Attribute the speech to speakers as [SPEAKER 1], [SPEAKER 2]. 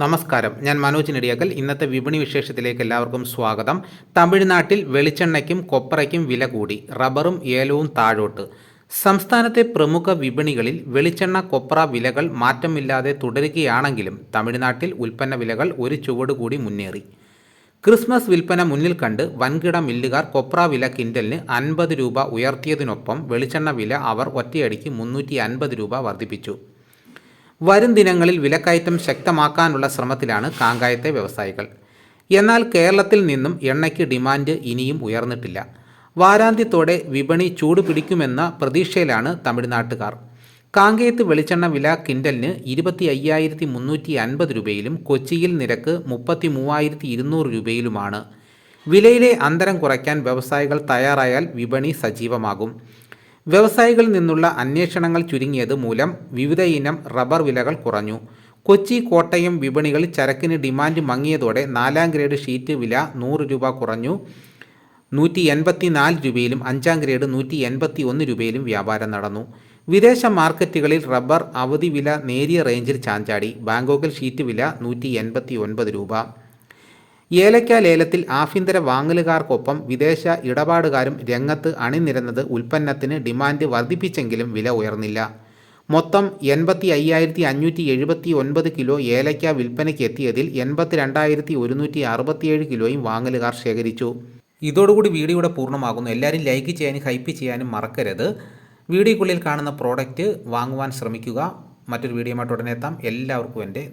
[SPEAKER 1] നമസ്കാരം. ഞാൻ മനോജ് നെടിയാക്കൽ. ഇന്നത്തെ വിപണി വിശേഷത്തിലേക്ക് എല്ലാവർക്കും സ്വാഗതം. തമിഴ്നാട്ടിൽ വെളിച്ചെണ്ണയ്ക്കും കൊപ്രയ്ക്കും വില കൂടി. റബ്ബറും ഏലവും താഴോട്ട്. സംസ്ഥാനത്തെ പ്രമുഖ വിപണികളിൽ വെളിച്ചെണ്ണ കൊപ്ര വിലകൾ മാറ്റമില്ലാതെ തുടരുകയാണെങ്കിലും തമിഴ്നാട്ടിൽ ഉൽപ്പന്ന വിലകൾ ഒരു ചുവട് കൂടി മുന്നേറി. ക്രിസ്മസ് വിൽപ്പന മുന്നിൽ കണ്ട് വൻകിട മില്ലുകാർ കൊപ്ര വില കിൻഡലിന് അൻപത് രൂപ ഉയർത്തിയതിനൊപ്പം വെളിച്ചെണ്ണ വില അവർ ഒറ്റയടിക്ക് മുന്നൂറ്റി രൂപ വർദ്ധിപ്പിച്ചു. വരും ദിനങ്ങളിൽ വിലക്കയറ്റം ശക്തമാക്കാനുള്ള ശ്രമത്തിലാണ് കാങ്കായത്തെ വ്യവസായികൾ. എന്നാൽ കേരളത്തിൽ നിന്നും എണ്ണയ്ക്ക് ഡിമാൻഡ് ഇനിയും ഉയർന്നിട്ടില്ല. വാരാന്ത്യത്തോടെ വിപണി ചൂട് പിടിക്കുമെന്ന പ്രതീക്ഷയിലാണ് തമിഴ്നാട്ടുകാർ. കാങ്കയത്ത് വെളിച്ചെണ്ണ വില കിൻഡലിന് ഇരുപത്തി അയ്യായിരത്തി മുന്നൂറ്റി അൻപത് രൂപയിലും കൊച്ചിയിൽ നിരക്ക് മുപ്പത്തി മൂവായിരത്തി ഇരുന്നൂറ് രൂപയിലുമാണ്. വിലയിലെ അന്തരം കുറയ്ക്കാൻ വ്യവസായികൾ തയ്യാറായാൽ വിപണി സജീവമാകും. വ്യവസായികളിൽ നിന്നുള്ള അന്വേഷണങ്ങൾ ചുരുങ്ങിയത് മൂലം വിവിധ ഇനം റബ്ബർ വിലകൾ കുറഞ്ഞു. കൊച്ചി കോട്ടയം വിപണികളിൽ ചരക്കിന് ഡിമാൻഡ് മങ്ങിയതോടെ നാലാം ഗ്രേഡ് ഷീറ്റ് വില നൂറ് രൂപ കുറഞ്ഞു. നൂറ്റി എൺപത്തി നാല് രൂപയിലും അഞ്ചാം ഗ്രേഡ് നൂറ്റി എൺപത്തി ഒന്ന് രൂപയിലും വ്യാപാരം നടന്നു. വിദേശ മാർക്കറ്റുകളിൽ റബ്ബർ അവധി വില നേരിയ റേഞ്ചിൽ ചാഞ്ചാടി. ബാങ്കോക്കിൽ ഷീറ്റ് വില നൂറ്റി എൺപത്തി ഒൻപത് രൂപ. ഏലക്ക ലേലത്തിൽ ആഭ്യന്തര വാങ്ങലുകാർക്കൊപ്പം വിദേശ ഇടപാടുകാരും രംഗത്ത് അണിനിരന്നത് ഉൽപ്പന്നത്തിന് ഡിമാൻഡ് വർദ്ധിപ്പിച്ചെങ്കിലും വില ഉയർന്നില്ല. മൊത്തം എൺപത്തി അയ്യായിരത്തി അഞ്ഞൂറ്റി എഴുപത്തി ഒൻപത് കിലോ ഏലയ്ക്ക വിൽപ്പനയ്ക്ക് എത്തിയതിൽ എൺപത്തി രണ്ടായിരത്തി ഒരുന്നൂറ്റി അറുപത്തിയേഴ് കിലോയും വാങ്ങലുകാർ ശേഖരിച്ചു. ഇതോടുകൂടി വീഡിയോയുടെ പൂർണമാകുന്നു. എല്ലാവരും ലൈക്ക് ചെയ്യാനും ഹൈപ്പ് ചെയ്യാനും മറക്കരുത്. വീഡിയോക്കുള്ളിൽ കാണുന്ന പ്രോഡക്റ്റ് വാങ്ങുവാൻ ശ്രമിക്കുക. മറ്റൊരു വീഡിയോയുമായിട്ട് ഉടനെ എത്താം. എല്ലാവർക്കും എന്റെ